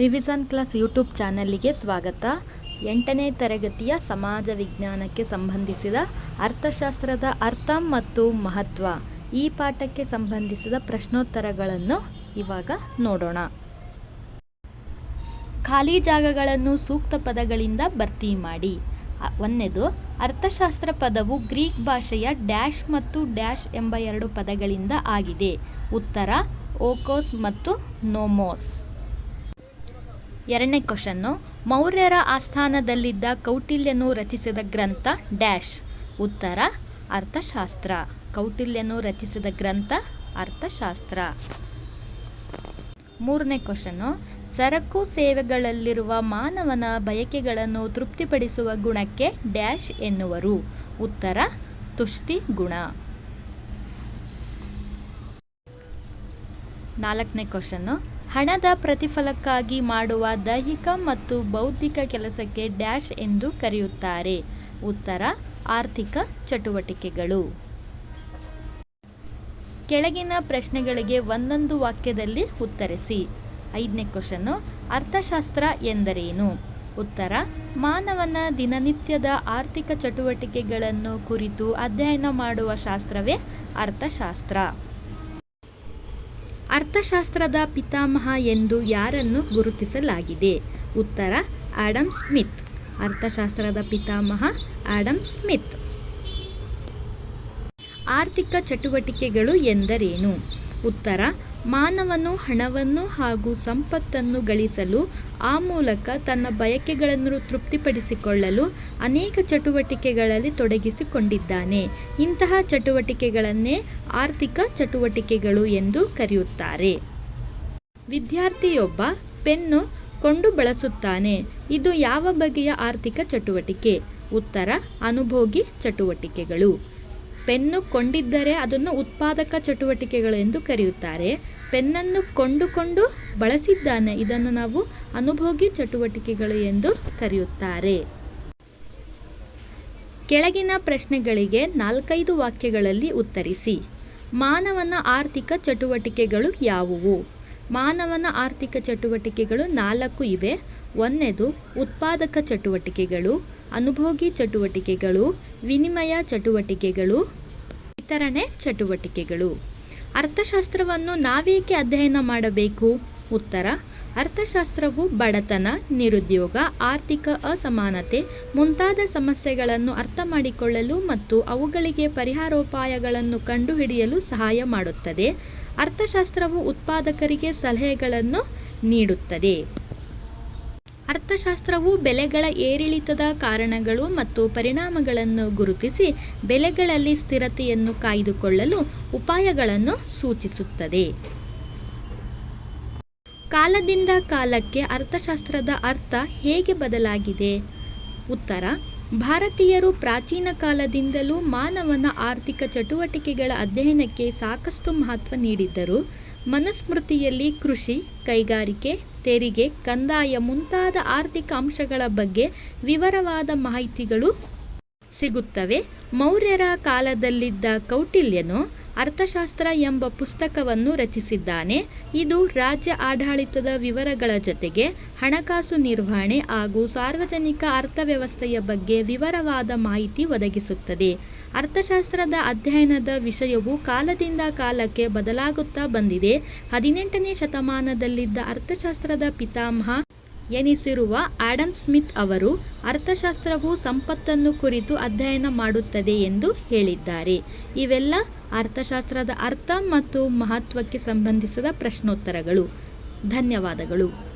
Revision class YouTube ಚಾನಲ್ಲಿಗೆ ಸ್ವಾಗತ. ಎಂಟನೇ ತರಗತಿಯ ಸಮಾಜ ವಿಜ್ಞಾನಕ್ಕೆ ಸಂಬಂಧಿಸಿದ ಅರ್ಥಶಾಸ್ತ್ರದ ಅರ್ಥ ಮತ್ತು ಮಹತ್ವ ಈ ಪಾಠಕ್ಕೆ ಸಂಬಂಧಿಸಿದ ಪ್ರಶ್ನೋತ್ತರಗಳನ್ನು ಇವಾಗ ನೋಡೋಣ. ಖಾಲಿ ಜಾಗಗಳನ್ನು ಸೂಕ್ತ ಪದಗಳಿಂದ ಭರ್ತಿ ಮಾಡಿ. ಒಂದನೇದು ಅರ್ಥಶಾಸ್ತ್ರ ಪದವು ಗ್ರೀಕ್ ಭಾಷೆಯ ಡ್ಯಾಶ್ ಮತ್ತು ಡ್ಯಾಶ್ ಎಂಬ ಎರಡು ಪದಗಳಿಂದ ಆಗಿದೆ. ಉತ್ತರ, ಓಕೋಸ್ ಮತ್ತು ನೋಮೋಸ್. ಎರಡನೇ ಕ್ವಶನ್ನು, ಮೌರ್ಯರ ಆಸ್ಥಾನದಲ್ಲಿದ್ದ ಕೌಟಿಲ್ಯನು ರಚಿಸಿದ ಗ್ರಂಥ ಡ್ಯಾಶ್. ಉತ್ತರ, ಅರ್ಥಶಾಸ್ತ್ರ. ಕೌಟಿಲ್ಯನು ರಚಿಸಿದ ಗ್ರಂಥ ಅರ್ಥಶಾಸ್ತ್ರ. ಮೂರನೇ ಕ್ವಶನ್ನು, ಸರಕು ಸೇವೆಗಳಲ್ಲಿರುವ ಮಾನವನ ಬಯಕೆಗಳನ್ನು ತೃಪ್ತಿಪಡಿಸುವ ಗುಣಕ್ಕೆ ಡ್ಯಾಶ್ ಎನ್ನುವರು. ಉತ್ತರ, ತುಷ್ಟಿ ಗುಣ. ನಾಲ್ಕನೇ ಕ್ವಶನ್ನು ಹಣದ ಪ್ರತಿಫಲಕ್ಕಾಗಿ ಮಾಡುವ ದೈಹಿಕ ಮತ್ತು ಬೌದ್ಧಿಕ ಕೆಲಸಕ್ಕೆ ಡ್ಯಾಶ್ ಎಂದು ಕರೆಯುತ್ತಾರೆ. ಉತ್ತರ, ಆರ್ಥಿಕ ಚಟುವಟಿಕೆಗಳು. ಕೆಳಗಿನ ಪ್ರಶ್ನೆಗಳಿಗೆ ಒಂದೊಂದು ವಾಕ್ಯದಲ್ಲಿ ಉತ್ತರಿಸಿ. ಐದನೇ ಕ್ವಶನ್ನು, ಅರ್ಥಶಾಸ್ತ್ರ ಎಂದರೇನು? ಉತ್ತರ, ಮಾನವನ ದಿನನಿತ್ಯದ ಆರ್ಥಿಕ ಚಟುವಟಿಕೆಗಳನ್ನು ಕುರಿತು ಅಧ್ಯಯನ ಮಾಡುವ ಶಾಸ್ತ್ರವೇ ಅರ್ಥಶಾಸ್ತ್ರ. ಅರ್ಥಶಾಸ್ತ್ರದ ಪಿತಾಮಹ ಎಂದು ಯಾರನ್ನು ಗುರುತಿಸಲಾಗಿದೆ? ಉತ್ತರ ಆಡಮ್ ಸ್ಮಿತ್. ಅರ್ಥಶಾಸ್ತ್ರದ ಪಿತಾಮಹ ಆಡಮ್ ಸ್ಮಿತ್. ಆರ್ಥಿಕ ಚಟುವಟಿಕೆಗಳು ಎಂದರೇನು? ಉತ್ತರ ಮಾನವನು ಹಣವನ್ನು ಹಾಗೂ ಸಂಪತ್ತನ್ನು ಗಳಿಸಲು ಆ ಮೂಲಕ ತನ್ನ ಬಯಕೆಗಳನ್ನು ತೃಪ್ತಿಪಡಿಸಿಕೊಳ್ಳಲು ಅನೇಕ ಚಟುವಟಿಕೆಗಳಲ್ಲಿ ತೊಡಗಿಸಿಕೊಂಡಿದ್ದಾನೆ. ಇಂತಹ ಚಟುವಟಿಕೆಗಳನ್ನೇ ಆರ್ಥಿಕ ಚಟುವಟಿಕೆಗಳು ಎಂದು ಕರೆಯುತ್ತಾರೆ. ವಿದ್ಯಾರ್ಥಿಯೊಬ್ಬ ಪೆನ್ನು ಕೊಂಡು ಬಳಸುತ್ತಾನೆ. ಇದು ಯಾವ ಬಗೆಯ ಆರ್ಥಿಕ ಚಟುವಟಿಕೆ? ಉತ್ತರ, ಅನುಭೋಗಿ ಚಟುವಟಿಕೆಗಳು. ಪೆನ್ನು ಕೊಂಡಿದ್ದರೆ ಅದನ್ನು ಉತ್ಪಾದಕ ಚಟುವಟಿಕೆಗಳು ಎಂದು ಕರೆಯುತ್ತಾರೆ. ಪೆನ್ನನ್ನು ಕೊಂಡುಕೊಂಡು ಬಳಸಿದ್ದಾನೆ, ಇದನ್ನು ನಾವು ಅನುಭೋಗಿ ಚಟುವಟಿಕೆಗಳು ಎಂದು ಕರೆಯುತ್ತಾರೆ. ಕೆಳಗಿನ ಪ್ರಶ್ನೆಗಳಿಗೆ ನಾಲ್ಕೈದು ವಾಕ್ಯಗಳಲ್ಲಿ ಉತ್ತರಿಸಿ. ಮಾನವನ ಆರ್ಥಿಕ ಚಟುವಟಿಕೆಗಳು ಯಾವುವು? ಮಾನವನ ಆರ್ಥಿಕ ಚಟುವಟಿಕೆಗಳು ನಾಲ್ಕು ಇವೆ. ಒಂದನೇದು, ಉತ್ಪಾದಕ ಚಟುವಟಿಕೆಗಳು, ಅನುಭೋಗಿ ಚಟುವಟಿಕೆಗಳು, ವಿನಿಮಯ ಚಟುವಟಿಕೆಗಳು, ವಿತರಣೆ ಚಟುವಟಿಕೆಗಳು. ಅರ್ಥಶಾಸ್ತ್ರವನ್ನು ನಾವೇಕೆ ಅಧ್ಯಯನ ಮಾಡಬೇಕು? ಉತ್ತರ, ಅರ್ಥಶಾಸ್ತ್ರವು ಬಡತನ, ನಿರುದ್ಯೋಗ, ಆರ್ಥಿಕ ಅಸಮಾನತೆ ಮುಂತಾದ ಸಮಸ್ಯೆಗಳನ್ನು ಅರ್ಥ ಮಾಡಿಕೊಳ್ಳಲು ಮತ್ತು ಅವುಗಳಿಗೆ ಪರಿಹಾರೋಪಾಯಗಳನ್ನು ಕಂಡುಹಿಡಿಯಲು ಸಹಾಯ ಮಾಡುತ್ತದೆ. ಅರ್ಥಶಾಸ್ತ್ರವು ಉತ್ಪಾದಕರಿಗೆ ಸಲಹೆಗಳನ್ನು ನೀಡುತ್ತದೆ. ಅರ್ಥಶಾಸ್ತ್ರವು ಬೆಲೆಗಳ ಏರಿಳಿತದ ಕಾರಣಗಳು ಮತ್ತು ಪರಿಣಾಮಗಳನ್ನು ಗುರುತಿಸಿ ಬೆಲೆಗಳಲ್ಲಿ ಸ್ಥಿರತೆಯನ್ನು ಕಾಯ್ದುಕೊಳ್ಳಲು ಉಪಾಯಗಳನ್ನು ಸೂಚಿಸುತ್ತದೆ. ಕಾಲದಿಂದ ಕಾಲಕ್ಕೆ ಅರ್ಥಶಾಸ್ತ್ರದ ಅರ್ಥ ಹೇಗೆ ಬದಲಾಗಿದೆ? ಉತ್ತರ ಭಾರತೀಯರು ಪ್ರಾಚೀನ ಕಾಲದಿಂದಲೂ ಮಾನವನ ಆರ್ಥಿಕ ಚಟುವಟಿಕೆಗಳ ಅಧ್ಯಯನಕ್ಕೆ ಸಾಕಷ್ಟು ಮಹತ್ವ ನೀಡಿದ್ದರು. ಮನುಸ್ಮೃತಿಯಲ್ಲಿ ಕೃಷಿ, ಕೈಗಾರಿಕೆ, ತೆರಿಗೆ, ಕಂದಾಯ ಮುಂತಾದ ಆರ್ಥಿಕ ಅಂಶಗಳ ಬಗ್ಗೆ ವಿವರವಾದ ಮಾಹಿತಿಗಳು ಸಿಗುತ್ತವೆ. ಮೌರ್ಯರ ಕಾಲದಲ್ಲಿದ್ದ ಕೌಟಿಲ್ಯನು ಅರ್ಥಶಾಸ್ತ್ರ ಎಂಬ ಪುಸ್ತಕವನ್ನು ರಚಿಸಿದ್ದಾನೆ. ಇದು ರಾಜ್ಯ ಆಡಳಿತದ ವಿವರಗಳ ಜೊತೆಗೆ ಹಣಕಾಸು ನಿರ್ವಹಣೆ ಹಾಗೂ ಸಾರ್ವಜನಿಕ ಅರ್ಥವ್ಯವಸ್ಥೆಯ ಬಗ್ಗೆ ವಿವರವಾದ ಮಾಹಿತಿ ಒದಗಿಸುತ್ತದೆ. ಅರ್ಥಶಾಸ್ತ್ರದ ಅಧ್ಯಯನದ ವಿಷಯವು ಕಾಲದಿಂದ ಕಾಲಕ್ಕೆ ಬದಲಾಗುತ್ತಾ ಬಂದಿದೆ. ಹದಿನೆಂಟನೇ ಶತಮಾನದಲ್ಲಿದ್ದ ಅರ್ಥಶಾಸ್ತ್ರದ ಪಿತಾಮಹ ಎನಿಸಿರುವ ಆಡಮ್ ಸ್ಮಿತ್ ಅವರು ಅರ್ಥಶಾಸ್ತ್ರವು ಸಂಪತ್ತನ್ನು ಕುರಿತು ಅಧ್ಯಯನ ಮಾಡುತ್ತದೆ ಎಂದು ಹೇಳಿದ್ದಾರೆ. ಇವೆಲ್ಲ ಅರ್ಥಶಾಸ್ತ್ರದ ಅರ್ಥ ಮತ್ತು ಮಹತ್ವಕ್ಕೆ ಸಂಬಂಧಿಸಿದ ಪ್ರಶ್ನೋತ್ತರಗಳು. ಧನ್ಯವಾದಗಳು.